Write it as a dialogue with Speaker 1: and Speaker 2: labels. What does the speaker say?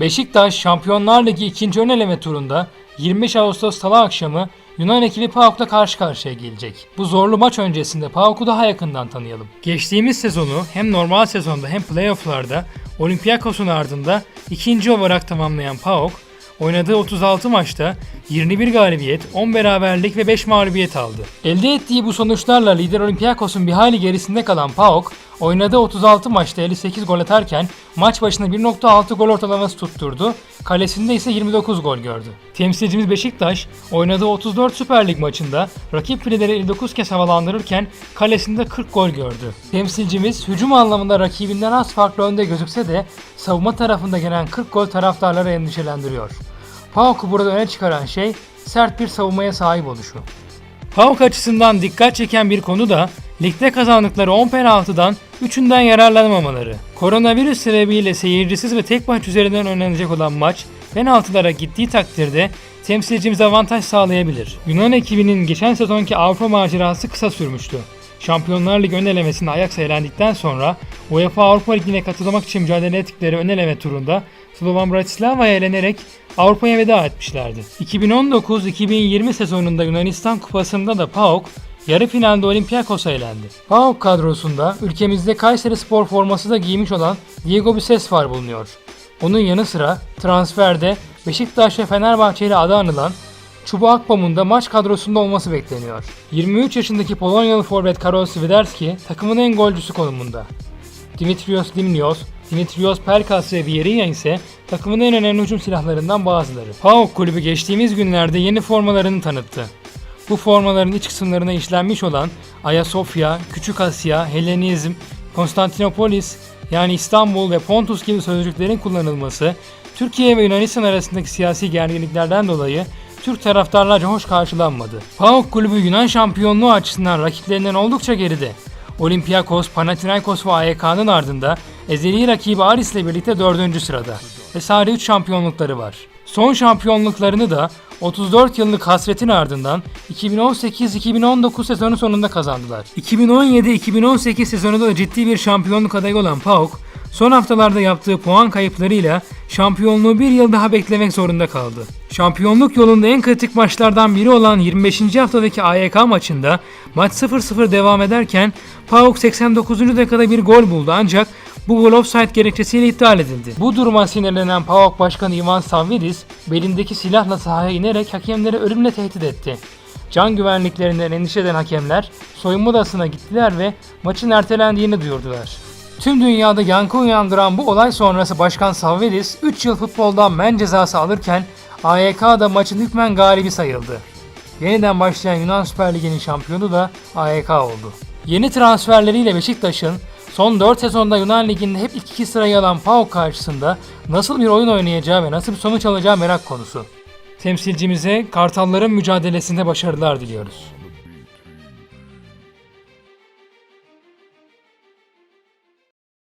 Speaker 1: Beşiktaş Şampiyonlar Ligi 2. ön eleme turunda 25 Ağustos Salı akşamı Yunan ekibi PAOK'la karşı karşıya gelecek. Bu zorlu maç öncesinde PAOK'u daha yakından tanıyalım. Geçtiğimiz sezonu hem normal sezonda hem playofflarda Olympiakos'un ardında ikinci olarak tamamlayan PAOK, oynadığı 36 maçta 21 galibiyet, 10 beraberlik ve 5 mağlubiyet aldı. Elde ettiği bu sonuçlarla lider Olympiakos'un bir hayli gerisinde kalan PAOK, oynadığı 36 maçta 58 gol atarken maç başına 1.6 gol ortalaması tutturdu, kalesinde ise 29 gol gördü. Temsilcimiz Beşiktaş, oynadığı 34 Süper Lig maçında rakip fileleri 59 kez havalandırırken kalesinde 40 gol gördü. Temsilcimiz hücum anlamında rakibinden az farklı önde gözükse de savunma tarafında gelen 40 gol taraftarları endişelendiriyor. PAOK'u burada öne çıkaran şey sert bir savunmaya sahip oluşu. PAOK açısından dikkat çeken bir konu da ligde kazandıkları 10 penaltıdan 3'ünden yararlanamamaları. Koronavirüs sebebiyle seyircisiz ve tek maç üzerinden oynanacak olan maç penaltılara gittiği takdirde temsilcimize avantaj sağlayabilir. Yunan ekibinin geçen sezonki Avrupa macerası kısa sürmüştü. Şampiyonlar Ligi ön elemesinde Ajax elendikten sonra UEFA Avrupa Ligi'ne katılmak için mücadele ettikleri ön eleme turunda Slovan Bratislava'ya elenerek Avrupa'ya veda etmişlerdi. 2019-2020 sezonunda Yunanistan Kupası'nda da PAOK yarı finalde Olympiakos'a elendi. PAOK kadrosunda ülkemizde Kayseri Spor forması da giymiş olan Diego Bisesvar bulunuyor. Onun yanı sıra transferde Beşiktaş ve Fenerbahçe ile adı anılan Çubu Akbom'un da maç kadrosunda olması bekleniyor. 23 yaşındaki Polonyalı forvet Karol Swiderski takımın en golcüsü konumunda. Dimitrios Limnios, Dimitrios Pelkas ve Vierinha ise takımın en önemli hücum silahlarından bazıları. PAOK kulübü geçtiğimiz günlerde yeni formalarını tanıttı. Bu formaların iç kısımlarına işlenmiş olan Ayasofya, Küçük Asya, Helenizm, Konstantinopolis yani İstanbul ve Pontus gibi sözcüklerin kullanılması Türkiye ve Yunanistan arasındaki siyasi gerginliklerden dolayı Türk taraftarlarca hoş karşılanmadı. PAOK kulübü Yunan şampiyonluğu açısından rakiplerinden oldukça geride. Olympiakos, Panathinaikos ve AYK'nın ardında ezeli rakibi Aris ile birlikte 4. sırada ve sadece 3 şampiyonlukları var. Son şampiyonluklarını da 34 yıllık hasretin ardından 2018-2019 sezonu sonunda kazandılar. 2017-2018 sezonunda da ciddi bir şampiyonluk adayı olan PAOK, son haftalarda yaptığı puan kayıplarıyla şampiyonluğu bir yıl daha beklemek zorunda kaldı. Şampiyonluk yolunda en kritik maçlardan biri olan 25. haftadaki AYK maçında maç 0-0 devam ederken PAOK 89. dakikada bir gol buldu ancak bu gol offside gerekçesiyle iptal edildi. Bu duruma sinirlenen PAOK Başkanı Ivan Savvidis belindeki silahla sahaya inerek hakemleri ölümle tehdit etti. Can güvenliklerinden endişe eden hakemler soyunma odasına gittiler ve maçın ertelendiğini duyurdular. Tüm dünyada yankı uyandıran bu olay sonrası Başkan Savvidis 3 yıl futboldan men cezası alırken AYK da maçın hükmen galibi sayıldı. Yeniden başlayan Yunan Süper Ligi'nin şampiyonu da AYK oldu. Yeni transferleriyle Beşiktaş'ın son 4 sezonda Yunan Ligi'nde hep ilk iki sırayı alan PAOK karşısında nasıl bir oyun oynayacağı ve nasıl bir sonuç alacağı merak konusu. Temsilcimize Kartalların mücadelesinde başarılar diliyoruz.